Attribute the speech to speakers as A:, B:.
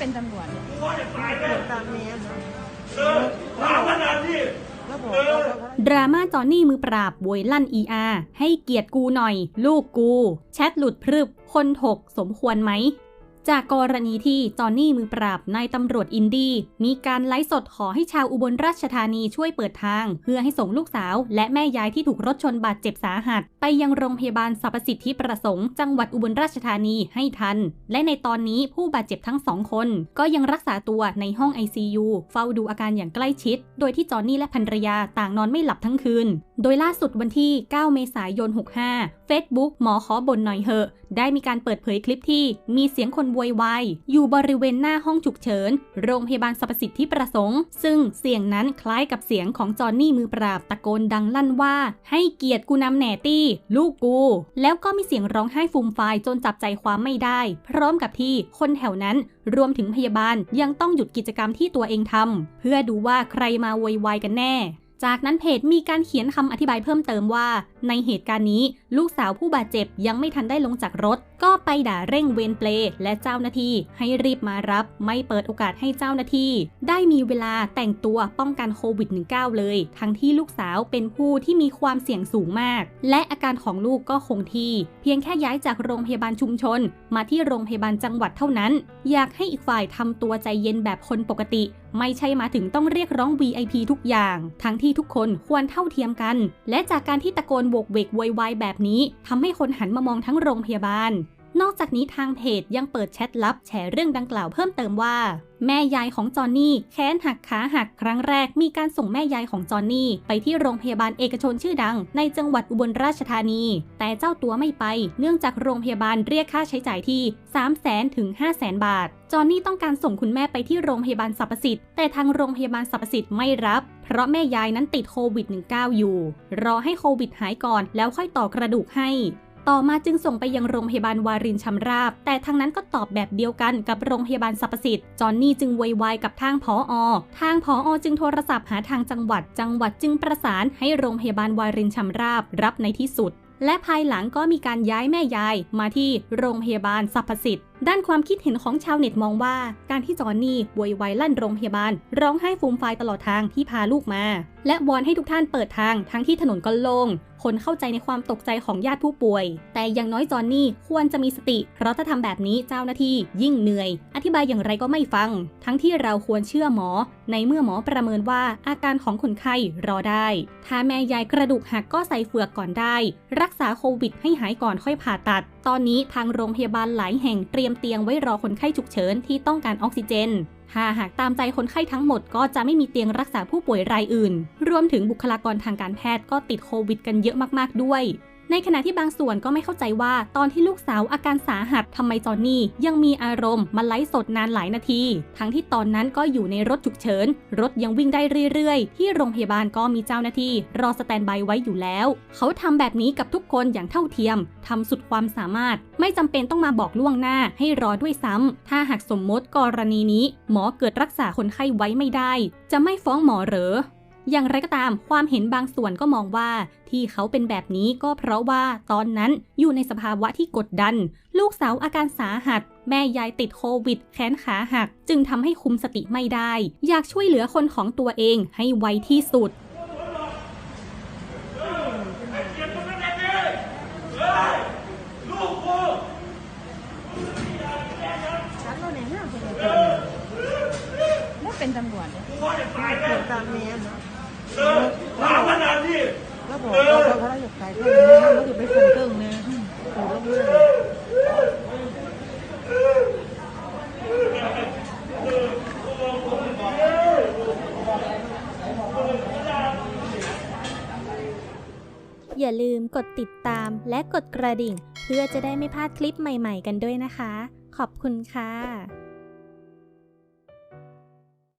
A: เป็นตำรวจเนี่ย
B: เกิดตามเมียนะ
C: เออถามขนาดนี้
B: แล้วบอกว่าเขา
D: ดราม่าจอนนี่มือปราบโวยลั่น ER ให้เกียรติกูหน่อย ลูกกู แชทหลุดพรึบ คนถกสมควรไหม จากกรณีที่จอนนี่มือปราบนายตำรวจอินดี้มีการไลฟ์สดขอให้ชาวอุบลราชธานีช่วยเปิดทาง เพื่อให้ส่งลูกสาว และแม่ยายที่ถูกรถชนบาดเจ็บสาหัส ไปยังโรงพยาบาลสรรพสิทธิประสงค์จังหวัดอุบลราชธานีให้ทัน และในตอนนี้ผู้บาดเจ็บทั้งสองคน ก็ยังรักษาตัวในห้อง ICU เฝ้าดูอาการอย่างใกล้ชิด โดยที่จอนนี่และภรรยาต่างนอนไม่หลับทั้งคืน โดยล่าสุดวันที่ 9 เมษายน 65 Facebook หมอขอบ่นหน่อยเหอะ ได้มีการเปิดเผยคลิปที่มีเสียงคนโวยวายอยู่บริเวณหน้าห้องฉุกเฉิน โรงพยาบาลสรรพสิทธิประสงค์ ซึ่งเสียงนั้นคล้ายกับเสียงของจอห์นนี่มือปราบตะโกนดังลั่นว่า ให้เกียรติกูนำแหนตี้ ลูกกู แล้วก็มีเสียงร้องไห้ฟูมฟายจนจับใจความไม่ได้ พร้อมกับที่คนแถวนั้นรวมถึงพยาบาลยังต้องหยุดกิจกรรมที่ตัวเองทำเพื่อดูว่าใครมาโวยวายกันแน่ จากนั้นเพจมีการเขียนคำอธิบายเพิ่มเติมว่า ในเหตุการณ์นี้ ลูกสาวผู้บาดเจ็บยังไม่ทันได้ลงจากรถ ก็ไปด่าเร่งเวรเปลและเจ้าหน้าที่ ให้รีบมารับ ไม่เปิดโอกาสให้เจ้าหน้าที่ ได้มีเวลาแต่งตัวป้องกันโควิด -19 เลย ทั้งที่ลูกสาวเป็นผู้ที่มีความเสี่ยงสูงมาก และอาการของลูกก็คงที่ เพียงแค่ย้ายจากโรงพยาบาลชุมชน มาที่โรงพยาบาลจังหวัดเท่านั้น อยากให้อีกฝ่ายทำตัวใจเย็นแบบคนปกติ ไม่ใช่มาถึงต้องเรียกร้อง VIP ทุกอย่าง ทั้งที่ทุกคนควรเท่าเทียมกัน และจากการที่ตะโกนโวกเวกโวยวายแบบนี้ทำให้คนหันมามองทั้งโรงพยาบาล นอกจากนี้ทางเพจยังเปิดแชทลับแชร์เรื่องดังกล่าวเพิ่มเติมว่า แม่ยายของจอนนี่แค้นหักขาหักครั้งแรก มีการส่งแม่ยายของจอนนี่ ไปที่โรงพยาบาลเอกชนชื่อดัง ในจังหวัดอุบลราชธานี แต่เจ้าตัวไม่ไป เนื่องจากโรงพยาบาลเรียกค่าใช้จ่ายที่ 3 0 0แสนถึง5 0 0แสนบาท จอนนี่ต้องการส่งคุณแม่ไปที่โรงพยาบาลสรรพสิทธิ์แต่ทางโรงพยาบาลสรรพสิทธิ์ไม่รับเพราะแม่ยายนั้นติดโควิด -19 อยู่ รอให้โควิดหายก่อนแล้วค่อยต่อกระดูกให้ ต่อมาจึงส่งไปยังโรงพยาบาลวารินชำราบ แต่ทางนั้นก็ตอบแบบเดียวกันกับโรงพยาบาลสรรพสิทธิ์จอนนี่จึงโวยวายกับทางผออทางผออจึงโทรศัพท์หาทางจังหวัด จังหวัดจึงประสานให้โรงพยาบาลวารินชำราบรับในที่สุดและภายหลังก็มีการย้ายแม่ยายมาที่โรงพยาบาลสรรพสิทธิ์ ด้านความคิดเห็นของชาวเน็ตมองว่า การที่จอนนี่โวยวายลั่นโรงพยาบาล ร้องไห้ฟูมฟายตลอดทางที่พาลูกมา และวอนให้ทุกท่านเปิดทางทั้งที่ถนนก็โล่งคนเข้าใจในความตกใจของญาติผู้ป่วย แต่อย่างน้อยจอนนี่ควรจะมีสติ เพราะถ้าทำแบบนี้เจ้าหน้าที่ยิ่งเหนื่อย อธิบายอย่างไรก็ไม่ฟัง ทั้งที่เราควรเชื่อหมอ ในเมื่อหมอประเมินว่าอาการของคนไข้รอได้ ถ้าแม่ยายกระดูกหักก็ใส่เฟือกก่อนได้ รักษาโควิดให้หายก่อนค่อยผ่าตัด ตอนนี้ทางโรงพยาบาลหลายแห่งเตรียมเตียงไว้รอคนไข้ฉุกเฉินที่ต้องการออกซิเจน ถ้าหากตามใจคนไข้ทั้งหมดก็จะไม่มีเตียงรักษาผู้ป่วยรายอื่น รวมถึงบุคลากรทางการแพทย์ก็ติดโควิดกันเยอะมากๆด้วย ในขณะที่บางส่วนก็ไม่เข้าใจว่าตอนที่ลูกสาวอาการสาหัสทำไมจอนนี่ยังมีอารมณ์มาไลฟ์สดนานหลายนาที ทั้งที่ตอนนั้นก็อยู่ในรถฉุกเฉิน รถยังวิ่งได้เรื่อยๆ ที่โรงพยาบาลก็มีเจ้าหน้าที่ รอสแตนบายไว้อยู่แล้ว เขาทำแบบนี้กับทุกคนอย่างเท่าเทียมทำสุดความสามารถ ไม่จำเป็นต้องมาบอกล่วงหน้าให้รอด้วยซ้ำถ้าหากสมมติกรณีนี้ หมอเกิดรักษาคนไข้ไว้ไม่ได้ จะไม่ฟ้องหมอเหรอ อย่างไรก็ตามความเห็นบางส่วนก็มองว่าที่เขาเป็นแบบนี้ก็เพราะว่าตอนนั้นอยู่ในสภาวะที่กดดัน ลูกสาวอาการสาหัส แม่ยายติดโควิด แขนขาหัก จึงทำให้คุมสติไม่ได้ อยากช่วยเหลือคนของตัวเองให้ไวที่สุด
C: เก็บมันขนาดนี้เฮ้ยลูกกู
B: ฉันเราเนี่ยเนี่ยคน
C: เออ
A: แล้วเป็นตำรวจเนี่ย
C: กูว่าจะตายแล้
B: เกิ
C: ว
B: ดตามเมียนะ
C: เออถามขนาดนี้
B: แล้วบอกว่าเขาเขาอยากตายแค่นี้เขาจะไปฟันเกิ้งนี่ยโอ้แล้วมาก
E: อย่าลืมกดติดตามและกดกระดิ่ง เพื่อจะได้ไม่พลาดคลิปใหม่ๆกันด้วยนะคะ ขอบคุณค่ะ